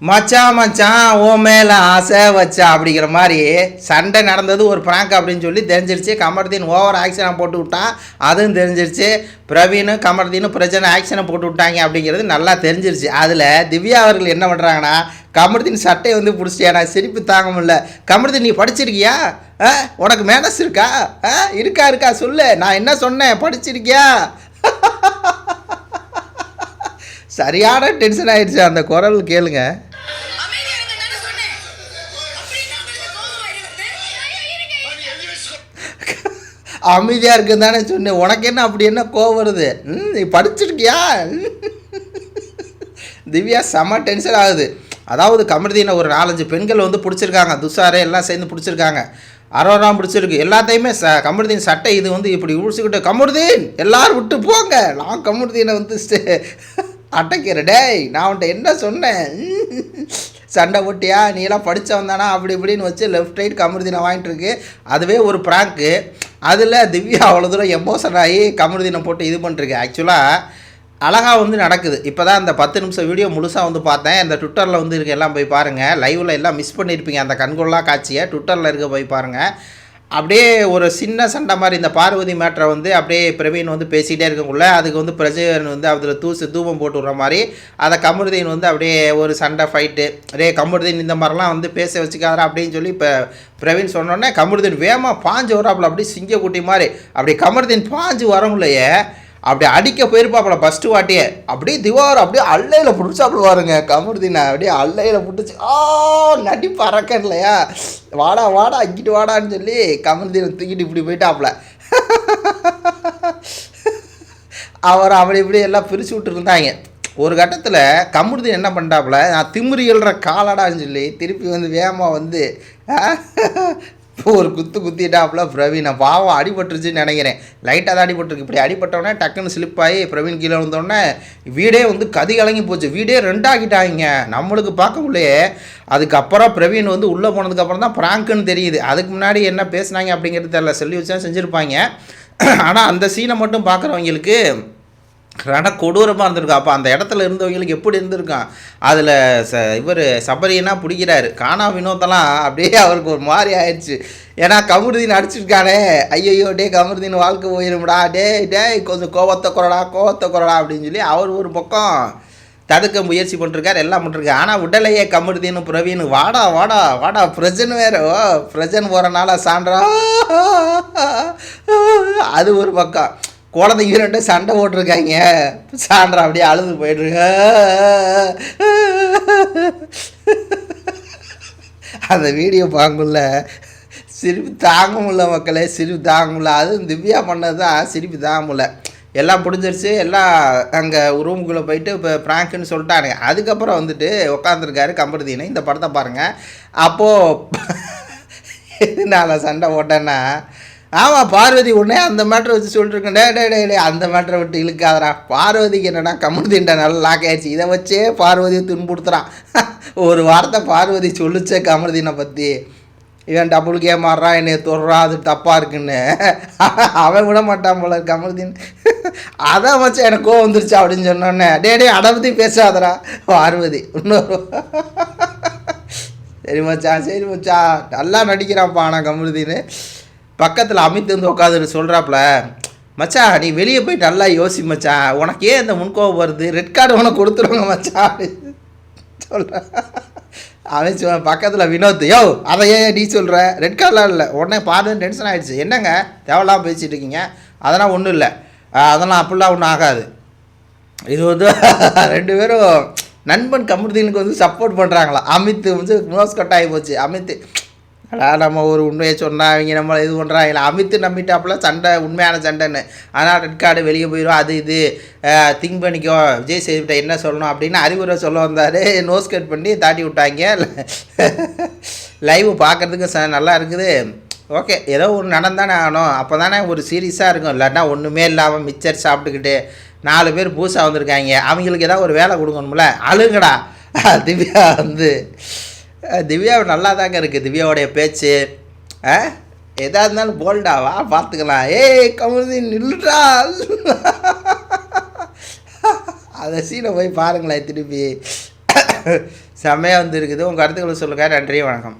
மச்சான் மச்சான் ஓ மேலே ஆசை வச்சா அப்படிங்கிற மாதிரி சண்டை நடந்தது ஒரு பிராங்க் அப்படின்னு சொல்லி தெரிஞ்சிருச்சு. கமர்தீன் ஓவர் ஆக்ஷனை போட்டு விட்டான் அதுவும் தெரிஞ்சிருச்சு. பிரவீனு கமர்தீனும் பிரச்சனை ஆக்ஷனை போட்டு விட்டாங்க அப்படிங்கிறது நல்லா தெரிஞ்சிருச்சு. அதில் திவ்யா அவர்கள் என்ன பண்ணுறாங்கன்னா கமர்தீன் சட்டையை வந்து பிடிச்சிட்டியா? நான் சிரிப்பு தாங்க முடியல. கமர்தீன் நீ படிச்சிருக்கியா? ஆ? உனக்கு மேனஸ் இருக்கா? ஆ? இருக்கா இருக்கா? சொல்லு. நான் என்ன சொன்னேன்? படிச்சிருக்கியா? சரியான டென்ஷன் ஆயிடுச்சு. அந்த குரல் கேளுங்க. அமைதியாக இருக்கு தானே சொன்னேன். உனக்கு என்ன அப்படி என்ன கோவம் வருது? ம் நீ படிச்சிருக்கியா? திவ்யா செம்ம டென்ஷன் ஆகுது. அதாவது கமர்தீனை ஒரு நாலஞ்சு பெண்கள் வந்து பிடிச்சிருக்காங்க. துஷாரே எல்லாம் சேர்ந்து பிடிச்சிருக்காங்க. அரோராம் பிடிச்சிருக்கு. எல்லாத்தையுமே ச கமருதீன் சட்டை இது வந்து இப்படி உழிச்சுக்கிட்டு கமருதீன் எல்லாரும் விட்டு போங்க. நான் கமருதீனை வந்து அட்டைக்கிற டேய் நான் உன்ட்ட என்ன சொன்னேன்? சண்டை போட்டியா? நீ எல்லாம் படித்தவன் தானா? அப்படி இப்படின்னு வச்சு லெஃப்ட் ரைட் கமருதீனை வாங்கிட்டு இருக்கு. அதுவே ஒரு ப்ராங்க்கு அதில் திவ்யா அவ்வளோ தூரம் எமோஷன் ஆகி கமருதீனை போட்டு இது பண்ணிருக்கு ஆக்சுவலாக அழகாக வந்து நடக்குது. இப்போ தான் அந்த பத்து நிமிஷம் வீடியோ முழுசாக வந்து பார்த்தேன். இந்த ட்விட்டரில் வந்து இருக்க எல்லாம் போய் பாருங்கள் லைவில் எல்லாம் மிஸ் பண்ணியிருப்பீங்க அந்த கண்கொள்ளா காட்சியை ட்விட்டரில் இருக்க போய் பாருங்கள் அப்படியே ஒரு சின்ன சண்டை மாதிரி இந்த பார்வதி மேட்ரை வந்து அப்படியே பிரவீன் வந்து பேசிகிட்டே இருக்கக்குள்ள அதுக்கு வந்து பிரஜன் வந்து அதில் தூசு தூபம் போட்டு விட்ற மாதிரி அதை கமருதீன் வந்து அப்படியே ஒரு சண்டை ஃபைட்டு ரே கமருதீன் இந்த மாதிரிலாம் வந்து பேச வச்சுக்காதரா அப்படின்னு சொல்லி இப்போ பிரவீன் சொன்னோடனே கமருதீன் வேகமாக பாஞ்சு வராப்புல அப்படியே சிங்கக்குட்டி மாதிரி. அப்படி கமருதீன் பாஞ்சு வரவுலையே அப்படி அடிக்க போயிருப்பாப்புல ஃபஸ்ட்டு வாட்டியே. அப்படியே திவார் அப்படியே அல்லையில் பிடிச்சாப்புல பாருங்க கமருதீனை அப்படியே அல்லையில் பிடிச்சி ஆ நடி பறக்க இல்லையா? வாடா வாடா இங்கிட்டு வாடான்னு சொல்லி கமருதீனை தூக்கிட்டு இப்படி போயிட்டாப்புல. அவர் அப்படி இப்படி எல்லாம் பிரித்து விட்டுருந்தாங்க. ஒரு கட்டத்தில் கமருதீன் என்ன பண்ணிட்டாப்புல நான் திமிரி எழுற காலடான்னு சொல்லி திருப்பி வந்து வேகமாக வந்து ஒரு குத்து குத்திட்டாப்புல பிரவீனை பாவம் அடிபட்டுருச்சுன்னு நினைக்கிறேன். லைட்டாக தான் அடிபட்டுருக்கு. இப்படி அடிபட்டோடனே டக்குன்னு ஸ்லிப் ஆகி பிரவீன் கீழே வந்தோடனே வீடே வந்து கதி கலங்கி போச்சு. வீடே ரெண்டாகிட்டாங்க நம்மளுக்கு பார்க்கக்குள்ளேயே அதுக்கப்புறம் பிரவீன் வந்து உள்ளே போனதுக்கப்புறம் தான் ப்ராங்க்குன்னு தெரியுது. அதுக்கு முன்னாடி என்ன பேசுனாங்க அப்படிங்கிறது தெரியல. சொல்லி வச்சா செஞ்சுருப்பாங்க. ஆனால் அந்த சீனை மட்டும் பார்க்குறவங்களுக்கு ரண கொடூரமாக இருந்திருக்கும் அப்போ அந்த இடத்துல இருந்தவங்களுக்கு எப்படி இருந்திருக்கான்? அதில் ச இவர் சபரியனா பிடிக்கிறாரு. காணா வினோத்தெல்லாம் அப்படியே அவருக்கு ஒரு மாதிரி ஆயிடுச்சு. ஏன்னா கமருதீன் அடிச்சிருக்கானே. ஐயையோ டே கமருதீன் வாழ்க்கை போயிரும்டா. டே டேய் கொஞ்சம் கோவத்தை குரடா கோவத்தை குரடா அப்படின்னு சொல்லி அவர் ஒரு பக்கம் தடுக்க முயற்சி பண்ணிருக்காரு எல்லாம் பண்ணிருக்காரு. ஆனால் உடலையே கமருதீன் பிரவீன் வாடா வாடா வாடா பிரஜன் வேற. ஓ பிரஜன் போகிறனால சான்றா. அது ஒரு பக்கம். குழந்தைங்க ரெண்டு சண்டை போட்டிருக்காங்க. சான்றா அப்படியே அழுது போயிட்டுருக்க. அந்த வீடியோ பார்க்கல சிரிப்பு தாங்க முடியல மக்களே சிரிப்பு தாங்க முடியல. அதுவும் திவ்யா பண்ணது தான் சிரிப்பு தாங்க முடியல. எல்லாம் முடிஞ்சிருச்சு எல்லாம் அங்கே ரூமுக்குள்ளே போயிட்டு இப்போ ப்ராங்க்குன்னு சொல்லிட்டானுங்க. அதுக்கப்புறம் வந்துட்டு உட்காந்துருக்காரு கம்பருதீனை. இந்த படத்தை பாருங்கள் அப்போது எதனால சண்டை போட்டேன்னா ஆமாம் பார்வதி உடனே அந்த மேட்ரை வச்சு சொல்லிட்டுருக்கேன் டே டே டே டே அந்த மேட்ரை விட்டு இழுக்காதரா பார்வதிக்கு என்னடா கமருதீன்டா நல்லா லாக் ஆயிடுச்சு. இதை வச்சே பார்வதியை துன்புறுத்துறான். ஒரு வார்த்தை பார்வதி சொல்லுச்சே கமருதீனை பற்றி இவன் டபுள் கேம் ஆடுறான் என்னை தொடுறான் அது தப்பாக இருக்குன்னு. அவன் விட மாட்டான் போல கமருதீன் அதான் வச்சு எனக்கு கோவம் வந்துருச்சு அப்படின்னு சொன்னோன்னே. டே டே அதை பற்றி பேசாதடா. பார்வதி இன்னொரு சரி மச்சான் சரி மச்சான். நல்லா நடிக்கிறான்ப்பா ஆனால் கமருதீன் பக்கத்தில் அமித் வந்து உட்காந்து சொல்கிறாப்புல மச்சான் நீ வெளியே போய் நல்லா யோசி மச்சான் உனக்கு ஏன் இந்த முன்கோபம் வருது? ரெட் கார்டு உனக்கு கொடுத்துருவாங்க மச்சான் சொல்கிற சொல்கிறேன் அவன் சொ பக்கத்தில் வினோத் யோ அதை ஏன் நீ சொல்கிற ரெட் கார்டெலாம் இல்லை. உடனே பாருன்னு டென்ஷன் ஆகிடுச்சு என்னங்க? தேவையில்லாம பேசிகிட்டு இருக்கீங்க. அதெல்லாம் ஒன்றும் இல்லை. அதெல்லாம் அப்படிலாம் ஒன்றும் ஆகாது. இது வந்து ரெண்டு பேரும் நண்பன் கமருதீனுக்கு வந்து சப்போர்ட் பண்ணுறாங்களா அமித் வந்து மோஸ் கட் ஆகி போச்சு. அமித் அடா நம்ம ஒரு உண்மையை சொன்னால் அவங்க நம்மளை இது பண்ணுறாங்களா அமித்து நம்பிட்டாப்புல சண்டை உண்மையான சண்டைன்னு. ஆனால் ரெட் கார்டு வெளியே போயிடும் அது இது. திங்க் பண்ணிக்கோ. விஜய் சேதுபிட்ட என்ன சொல்லணும் அப்படின்னு அறிவுரை சொல்ல வந்தார். நோஸ் கட் பண்ணி தாட்டி விட்டாங்க. லைவ் பார்க்குறதுக்கு ச நல்லா இருக்குது. ஓகே ஏதோ ஒன்று நடந்தானே ஆகணும். அப்போ தானே ஒரு சீரியஸாக இருக்கும். இல்லாட்டா ஒன்றுமே இல்லாமல் மிச்சர் சாப்பிட்டுக்கிட்டு நாலு பேர் பூசா வந்திருக்காங்க. அவங்களுக்கு ஏதாவது ஒரு வேலை கொடுக்கணும்ல? அழுங்கடா. திவ்யா வந்து திவ்யா நல்லா தாங்க இருக்குது திவ்யாவுடைய பேச்சு. ஆ எதா இருந்தாலும் போல்டாவா பார்த்துக்கலாம். ஏய் கமருதி நில்லுடா அந்த சீனை போய் பாருங்களேன் திருப்பி. செம்மையாக வந்துருக்குது. உங்கள் கருத்துக்களை சொல்லுங்கள் நன்றி வணக்கம்.